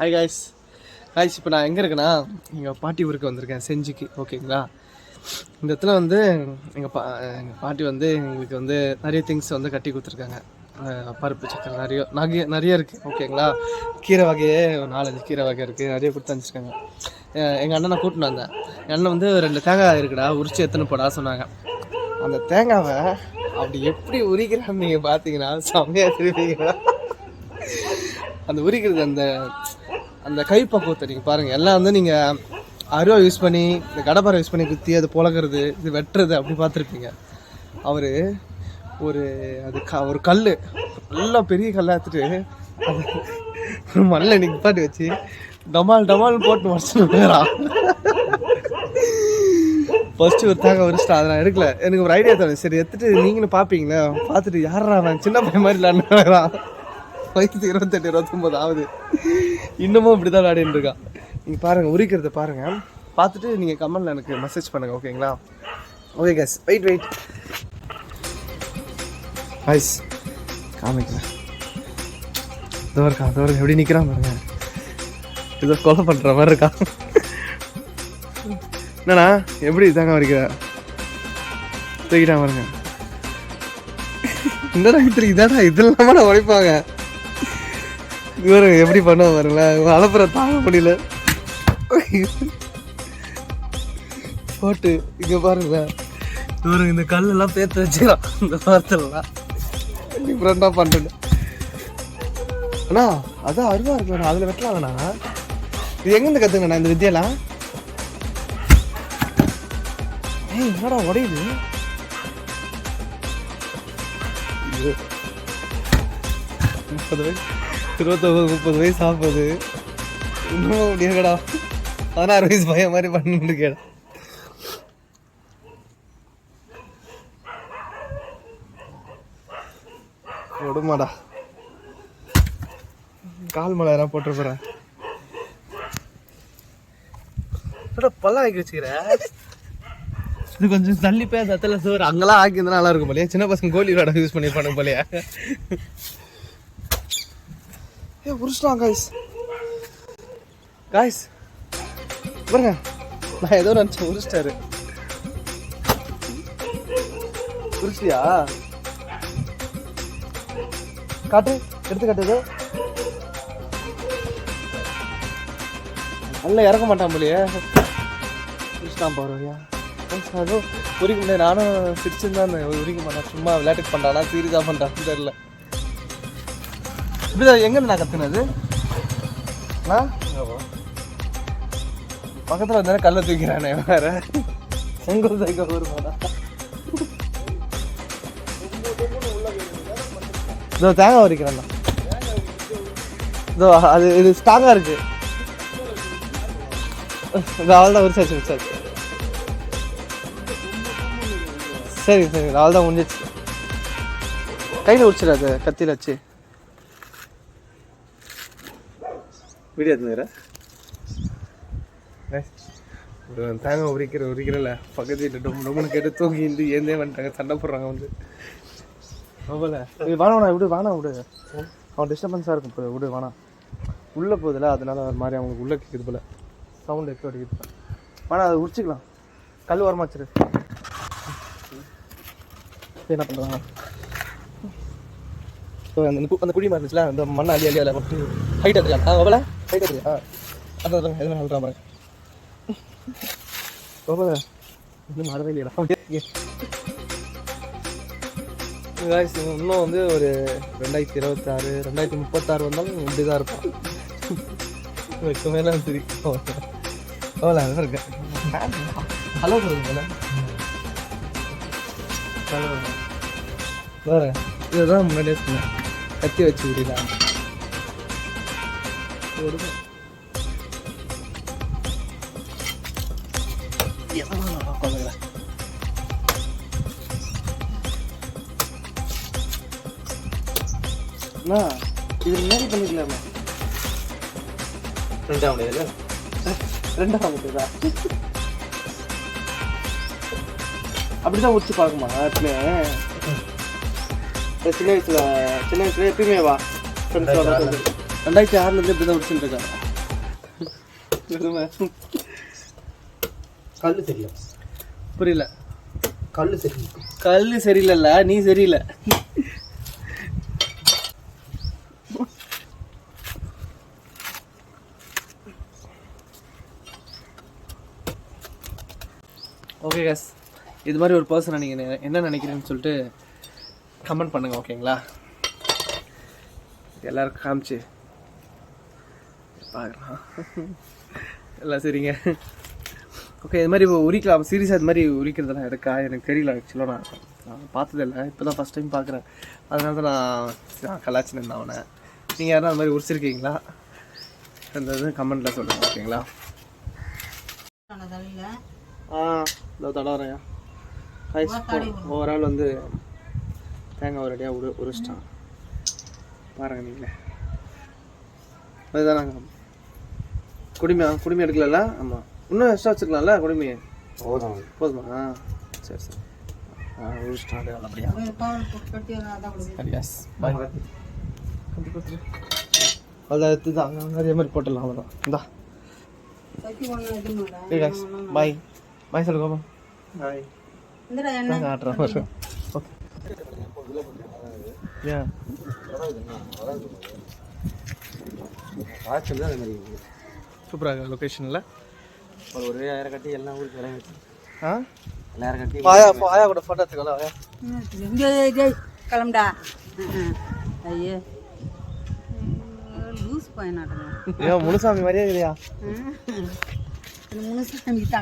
Hi guys guys இப்போ நான் எங்கே இருக்கேன்னா எங்கள் பாட்டி ஊருக்கு வந்திருக்கேன் செஞ்சிக்கு. ஓகேங்களா இந்த இடத்துல வந்து எங்கள் பா எங்கள் பாட்டி வந்து எங்களுக்கு வந்து நிறைய திங்ஸ் வந்து கட்டி கொடுத்துருக்காங்க. பருப்பு சக்கரை நிறைய நிறைய நிறைய இருக்குது ஓகேங்களா கீரை வகையே ஒரு நாலஞ்சு கீரை வகை இருக்குது நிறைய கொடுத்து அனுப்பிச்சிருக்காங்க எங்கள் அண்ணனை கூட்டின்னு வந்தேன். என் அண்ணன் வந்து ரெண்டு தேங்காய் இருக்குடா உரிச்சு எத்தனை போடா சொன்னாங்க. அந்த தேங்காவை அப்படி எப்படி உரிக்கிறான்னு நீங்கள் பார்த்தீங்கன்னா செம்மையாக திருப்பீங்களா அந்த உரிக்கிறது அந்த அந்த கைப்பக்குவத்தை நீங்கள் பாருங்கள் எல்லாம் வந்து நீங்கள் அருவா யூஸ் பண்ணி இந்த கடப்பாரை யூஸ் பண்ணி குத்தி அது புழகிறது இது வெட்டுறது அப்படி பார்த்துருப்பீங்க. அவர் ஒரு அது க ஒரு கல் நல்லா பெரிய கல்லாக எடுத்துட்டு ஒரு மண்ணில் நிப்பாட்டி வச்சு டமால் டமால் போட்டு முடிச்சுட்டு போயிடறான் ஃபஸ்ட்டு ஒரு தாங்க வரிச்சிட்டா அதை நான் எடுக்கல. எனக்கு ஒரு ஐடியா தரேன் சரி எடுத்துட்டு நீங்களும் பார்ப்பீங்களே? பார்த்துட்டு யாரா நான் சின்ன பையன் மாதிரி விளாண்டுறான் வயசு இருபத்தெட்டு இருபத்தொம்போது ஆகுது. இன்னமும் இப்படி தான் விளையாடிட்டு இருக்கான் நீங்கள் பாருங்கள் உரிக்கிறத பாருங்கள் பார்த்துட்டு நீங்கள் கமெண்டில் எனக்கு மெசேஜ் பண்ணுங்கள் ஓகேங்களா okay guys wait wait ice காமிக்கிறேன். இதோ இருக்கா இதோ இருக்கா. எப்படி நிற்கிறான் பாருங்க. ஏதோ கொலை பண்ணுற மாதிரி இருக்கா. என்னண்ணா எப்படி இதாங்க வரைக்கிற? தூக்கிட்டான் பாருங்க. என்னடா இது இல்லாமல் இதெல்லாம் நான் உழைப்பாங்க. இவரு எப்படி பண்ண பாருங்களேன். அலப்புற தாங்க முடியல போட்டு இங்க பாருங்களேன். இவரு இந்த கல்லெல்லாம் பேத்து வச்சுக்கிறான். இந்த வாரத்திலலாம். டிஃப்ரெண்டாக பண்ணுறேன் அண்ணா அதான் அருவா இருக்குண்ணா அதில் வெட்டலாம்ண்ணா இது எங்கேருந்து கற்றுங்கண்ணா இந்த வித்தியெல்லாம்? ஏய் என்னடா உடையுது முப்பது வயசு இருபத்தொம்பது முப்பது வயசு ஆகுது இன்னும் முடியாதுடா. பதினாறு வயசு பையன் மாதிரி பண்ணிட்டு கேடா விடுமாடா கால் மலை யாரா போட்டு போறேன் பல்ல ஆக்கி வச்சுக்கிறேன் இது கொஞ்சம் தள்ளி போய் அந்த இடத்துல சோறு அங்கெல்லாம் ஆக்கி இருந்தா நல்லா இருக்கும் போலயே. சின்ன பசங்க கோலி விளையாட யூஸ் பண்ணிருப்பானுங்க போலயே. ஏ உரிச்சிட்டான் காய்ஸ் காய்ஸ் பாருங்க. நான் ஏதோ நினச்சேன் உரிச்சிட்டாரு உரிச்சியா காட்டு எடுத்து காட்டு நல்லா இறக்க மாட்டான் போலியே. உரிச்சிட்டான் பாருயா அதுவும் உரிக்க முடியாது நானும் சிரிச்சுன்னு உரிக்க மாட்டேன். சும்மா விளையாட்டுக்கு பண்ணுறானா சீரியஸாக பண்ணுறான்னு தெரியல. இப்படிதான் எங்கேருந்து நான் கத்துனது பக்கத்தில் வந்தானே கல்லை தூக்கிறானே வேற. உங்கள் தைக்க வருமாடா. இதோ தேங்காய் உரிக்கிறேன்டா. இதோ அது இது ஸ்ட்ராங்காக இருக்கு. இது அவள் தான் உரிச்சாச்சு உரிச்சாச்சு. சரி சரி அவள் தான் முடிஞ்சிச்சு. கையில் உரிச்சிடாது கத்தியில் வச்சு. எடுத்துக்கிற ஒரு தேங்காய் உரிக்கிற உரிக்கிறல பக்கத்து வீட்டில் டொம் டொம்னு கேட்டு தூங்கி இருந்து ஏந்தே வந்துட்டாங்க சண்டை போடுறாங்க வந்து. அவ்வளோ வேணாம் விடு வேணாம் விடு. அவன் டிஸ்டர்பன்ஸாக இருக்கும் இப்போ விடு வேணாம் உள்ளே போகுதுல அதனால ஒரு மாதிரி அவங்களுக்கு உள்ளே கேட்குது போல. சவுண்ட் எக்கோ அடிக்குது வேணாம் அதை உரிச்சிக்கலாம். கல் வரமா வச்சிரு. இப்ப என்ன பண்ணுறாங்க அந்த அந்த குழி மாதிரி இருந்துச்சுல அந்த மண்ணை அள்ளி அள்ளி அதில் ஹைட் எடுத்துக்கலாம் அவ்வளோ ஹைட் எடுத்துக்கலாம் அதான் அதான் எதுவும் சொல்கிறேன் பாருங்க அவ்வளோ இன்னும் மழை இல்லையா இன்னும் வந்து ஒரு ரெண்டாயிரத்தி இருபத்தாறு ரெண்டாயிரத்தி முப்பத்தாறு வந்தாலும் இப்படி தான் இருப்பான் வெக்கமே சரி அவ்வளோ அதான் இருக்கேன் ஹலோ சொல்லுங்க வேறு வேற இதுதான் முன்னாடியே சொன்னேன். கத்தி வச்சு விடலாம் அண்ணா இது முன்னாடி பண்ணிக்கலாமா ரெண்டாம் முடியாது ரெண்டாம் முடியுதா அப்படிதான் உச்சு பார்க்குமா எப்பவுமே சின்ன வயசுல சின்ன வயசுல எப்பயுமே வா ஃப்ரெண்ட்ஸோட ரெண்டாயிரத்தி ஆறுலேருந்து இப்படி தான் உடிச்சுட்டு இருக்கேன் கல் சரியில்லை. புரியல. கல் சரியில்லை. கல் சரியில்லைல்ல நீ சரியில்லை. ஓகே கஸ் இது மாதிரி ஒரு பர்சனை நீங்கள் என்ன நினைக்கிறீங்கன்னு சொல்லிட்டு கமெண்ட் பண்ணுங்க ஓகேங்களா எல்லாருக்கும் காமிச்சு. பார்க்கலாம் எல்லாம் சரிங்க. ஓகே இது மாதிரி இப்போ உரிக்கலாம். சீரியஸாக இது மாதிரி உரிக்கிறதெல்லாம் இருக்கா? எனக்கு தெரியல ஆக்சுவலாக நான். நான் பார்த்ததில்ல. இப்போ தான் ஃபஸ்ட் டைம் பார்க்குறேன். அதனால தான் நான் கலாச்சினேன் அவனை. நீங்கள் யாரும் அது மாதிரி உரிச்சிருக்கீங்களா? அந்த இது கமெண்ட்டில் சொல்லுங்கள் ஓகேங்களா ஆ இதோ தடவரையா கைஸ் ஒவ்வொரு ஆள் வந்து தேங்காய் ஒரு அடியாக உரு உரிச்சிட்டான். பாருங்கள் நீங்களே. அதுதான் நாங்கள் குடிமை குடிமை எடுக்கலல்ல? ஆமாம் இன்னும் எக்ஸ்ட்ரா வச்சுருக்கலாம்ல குடிமையை போதும். போதுமா? ஆ. சரி சரி. அதை மாதிரி போட்டுடலாம் அவ்வளோதான் இந்தா. பாய் பாய் சொல்லு கோபம். பாய் ஓகே ஏன் சூப்பராக லொக்கேஷனில் ஒரு ஒரே ஆயிரம் கட்டி எல்லாம் ஊருக்கு வச்சு. ஆ? எல்லாரும் கட்டி ஆயா ஆயா கூட ஃபோட்டோ எடுத்துக்கலாம் ஆயா கிளம்புடா. ஐயோ. லூஸ் பையனாட்டம் ஏன் முனுசாமி மாதிரியே இல்லையா? முனுசாமி